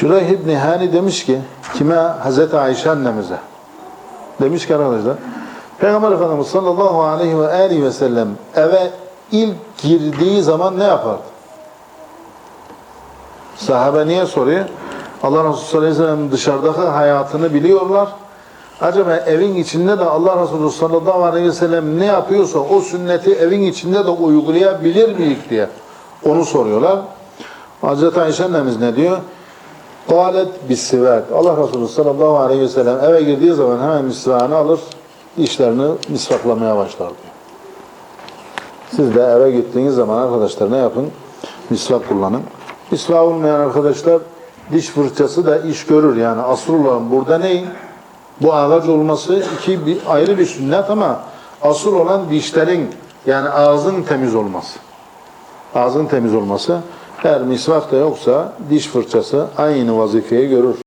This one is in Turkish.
Şurayh İbni Hani demiş ki kime? Hazreti Ayşe annemize. Demiş ki arkadaşlar Peygamber Efendimiz sallallahu aleyhi ve aleyhi ve sellem eve ilk girdiği zaman ne yapardı? Sahabe niye soruyor? Allah Resulü sallallahu aleyhi ve sellem dışarıdaki hayatını biliyorlar. Acaba evin içinde de Allah Resulü sallallahu aleyhi ve sellem ne yapıyorsa o sünneti evin içinde de uygulayabilir miyiz diye onu soruyorlar. Hazreti Ayşe annemiz ne diyor? Galet bisivak. Allah Resulü sallallahu aleyhi ve sellem eve girdiği zaman hemen misvağını alır, dişlerini misvaklamaya başlar diyor. Siz de eve gittiğiniz zaman arkadaşlar ne yapın? Misvak kullanın. Misvak olmayan arkadaşlar diş fırçası da iş görür. Yani asıl olan burada ne? Bu ağaç olması iki bir, ayrı bir sünnet ama asıl olan dişlerin yani ağzın temiz olması. Ağzın temiz olması. Eğer misvak da yoksa diş fırçası aynı vazifeyi görür.